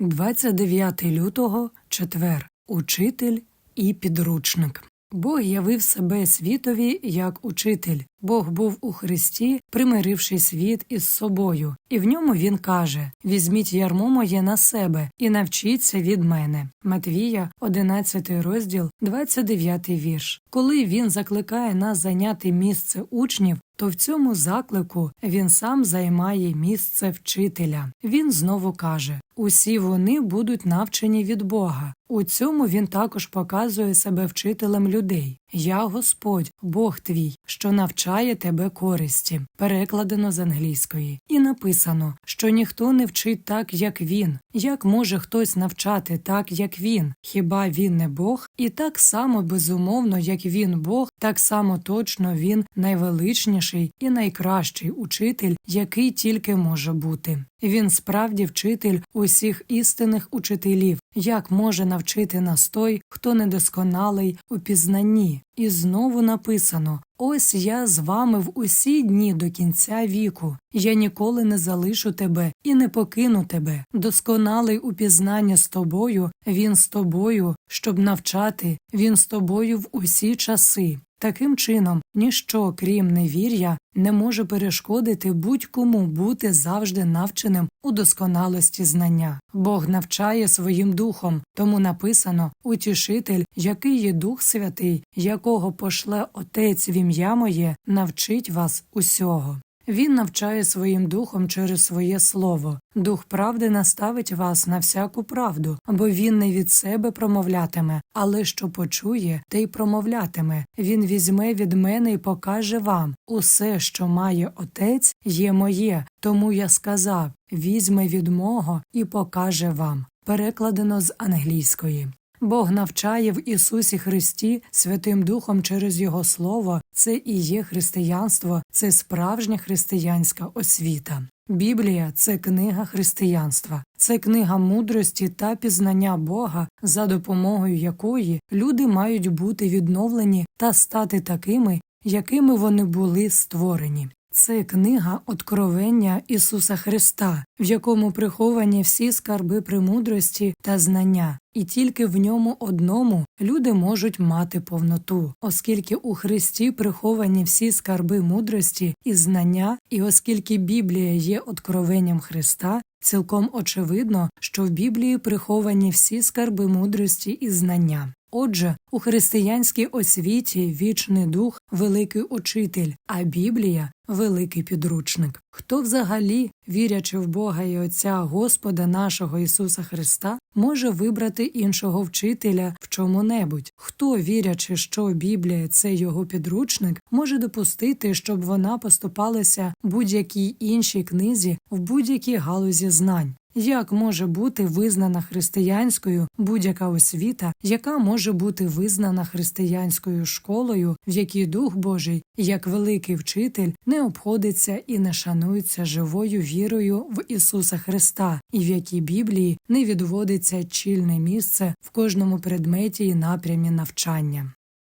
29 лютого, четвер, учитель і підручник. Бог явив себе світові як учитель. Бог був у Христі, примиривши світ із собою, і в ньому він каже: Візьміть ярмо моє на себе і навчіться від мене. Матвія, 11 розділ, 29 вірш. Коли він закликає нас зайняти місце учнів, то в цьому заклику він сам займає місце вчителя. Він знову каже: усі вони будуть навчені від Бога. У цьому він також показує себе вчителем людей. Я Господь, Бог твій, що навчає тебе користі, перекладено з англійської, і написано, що ніхто не вчить так, як він. Як може хтось навчати так, як він? Хіба він не Бог? І так само безумовно, як він Бог, так само точно він найвеличніший і найкращий учитель, який тільки може бути. Він справді вчитель усіх істинних учителів, як може навчити нас той, хто недосконалий у пізнанні. І знову написано Ось я з вами в усі дні до кінця віку. Я ніколи не залишу тебе і не покину тебе. Досконалий у пізнанні з тобою, він з тобою, щоб навчати, він з тобою в усі часи. Таким чином, ніщо, крім невір'я, не може перешкодити будь-кому бути завжди навченим у досконалості знання. Бог навчає своїм духом, тому написано утішитель, який є Дух Святий, якого пошле Отець в ім'я моє, навчить вас усього. Він навчає своїм духом через своє слово. Дух правди наставить вас на всяку правду, бо він не від себе промовлятиме, але що почує, те й промовлятиме. Він візьме від мене і покаже вам усе, що має отець, є моє. Тому я сказав візьме від мого і покаже вам. Перекладено з англійської. Бог навчає в Ісусі Христі Святим Духом через Його Слово, це і є християнство, це справжня християнська освіта. Біблія це книга християнства, це книга мудрості та пізнання Бога, за допомогою якої люди мають бути відновлені та стати такими, якими вони були створені. Це книга Откровення Ісуса Христа, в якому приховані всі скарби премудрості та знання, і тільки в ньому одному люди можуть мати повноту, оскільки у Христі приховані всі скарби мудрості і знання, і оскільки Біблія є откровенням Христа, цілком очевидно, що в Біблії приховані всі скарби мудрості і знання. Отже, у християнській освіті вічний дух великий учитель, а Біблія великий підручник. Хто взагалі, вірячи в Бога і Отця Господа нашого Ісуса Христа, може вибрати іншого вчителя в чому небудь? Хто, вірячи, що Біблія це його підручник, може допустити, щоб вона поступалася будь-якій іншій книзі в будь-якій галузі знань? Як може бути визнана християнською будь-яка освіта, яка може бути визнана християнською школою, в якій Дух Божий, як великий вчитель, не обходиться і не шанується живою вірою в Ісуса Христа, і в якій Біблії не відводиться чільне місце в кожному предметі і напрямі навчання?